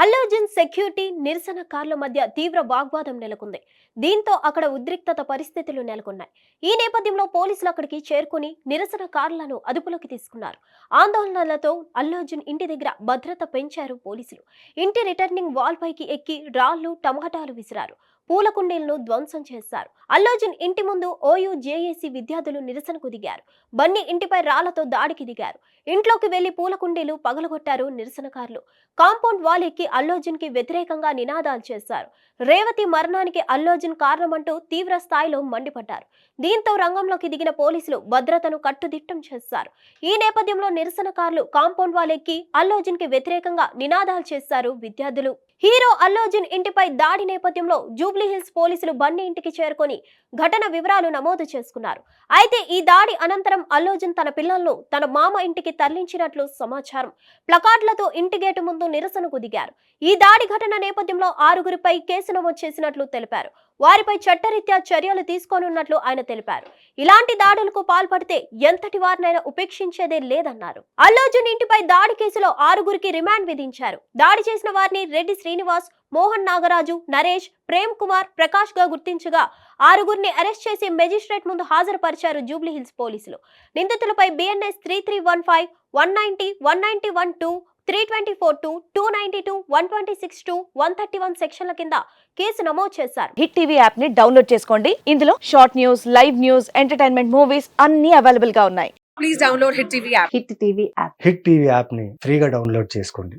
Allu Arjun security నిరసన కార్ల మధ్య తీవ్ర వాగ్వాదం నెలకొంది. దీంతో అక్కడ ఉద్రిక్తత పరిస్థితులు నెలకొన్నాయి. ఈ నేపథ్యంలో పోలీసులు అక్కడికి చేరుకుని నిరసన కార్లను అదుపులోకి తీసుకున్నారు. ఆందోళనలతో అల్లు అర్జున్ ఇంటి దగ్గర భద్రత పెంచారు పోలీసులు. ఇంటి రిటర్నింగ్ వాల్ పైకి ఎక్కి రాళ్ళు టమాటాలు విసిరారు. పూల కుండీలను ధ్వంసం చేశారు. అల్లోజన్ ఇంటి ముందు ఓయూ జేఏసీ విద్యార్థులు నిరసనకు దిగారు బన్నీ ఇంటిపై రాళ్ళతో దాడికి దిగారు. ఇంట్లోకి వెళ్ళి పూల కుండీలు పగలగొట్టారు నిరసనకారులు. కాంపౌండ్ వాల్ ఎక్కి అల్లోజన్కి వ్యతిరేకంగా నినాదాలు చేశారు. రేవతి మరణానికి అల్లోజన్ కారణమంటూ తీవ్ర స్థాయిలో మండిపడ్డారు. దీంతో రంగంలోకి దిగిన పోలీసులు భద్రతను కట్టుదిట్టం చేశారు. ఈ నేపథ్యంలో నిరసనకారులు కాంపౌండ్ వాల్ ఎక్కి అల్లోజన్కి వ్యతిరేకంగా నినాదాలు చేశారు విద్యార్థులు. హీరో అల్లు ఇంటిపై దాడి నేపథ్యంలో జూబ్లీహిల్స్ పోలీసులు బన్నీ ఇంటికి చేరుకొని ఘటన వివరాలు నమోదు చేసుకున్నారు. అయితే ఈ దాడి అనంతరం అల్లు తన పిల్లలను తన మామ ఇంటికి తరలించినట్లు సమాచారం. ప్లకార్డులతో ఇంటి గేటు ముందు నిరసనకు దిగారు. ఈ దాడి ఘటన నేపథ్యంలో ఆరుగురిపై కేసు నమోదు చేసినట్లు తెలిపారు. వారిపై చట్టరీత్యా చర్యలు తీసుకోనున్నట్లు ఆయన తెలిపారు. ఇలాంటి దాడులకు పాల్పడితే ఎంతటి వారినైనా ఉపేక్షించేదే లేదన్నారు. అల్లు అర్జున్ ఇంటిపై దాడి కేసులో ఆరుగురికి రిమాండ్ విధించారు. దాడి చేసిన వారిని రెడ్డి శ్రీనివాస్ మోహన్ నాగరాజు నరేష్ ప్రేమ్ కుమార్ ప్రకాష్గా గుర్తించగా ఆరుగురిని అరెస్ట్ చేసి మెజిస్ట్రేట్ ముందు హాజరుపరిచారు జూబ్లీ హిల్స్ పోలీసులు. నిందితులపై BNS three three one five one ninety one ninety one two three twenty four two two ninety two one twenty six two one thirty one సెక్షన్ల కింద కేసు నమోదు చేశారు. హిట్ టీవీ యాప్ని డౌన్లోడ్ చేసుకోండి. ఇందులో short news live news entertainment movies అన్ని అవైలబుల్గా ఉన్నాయి. Please download Hit TV app. Hit TV app hit TV యాప్ని ఫ్రీగా డౌన్లోడ్ చేసుకోండి.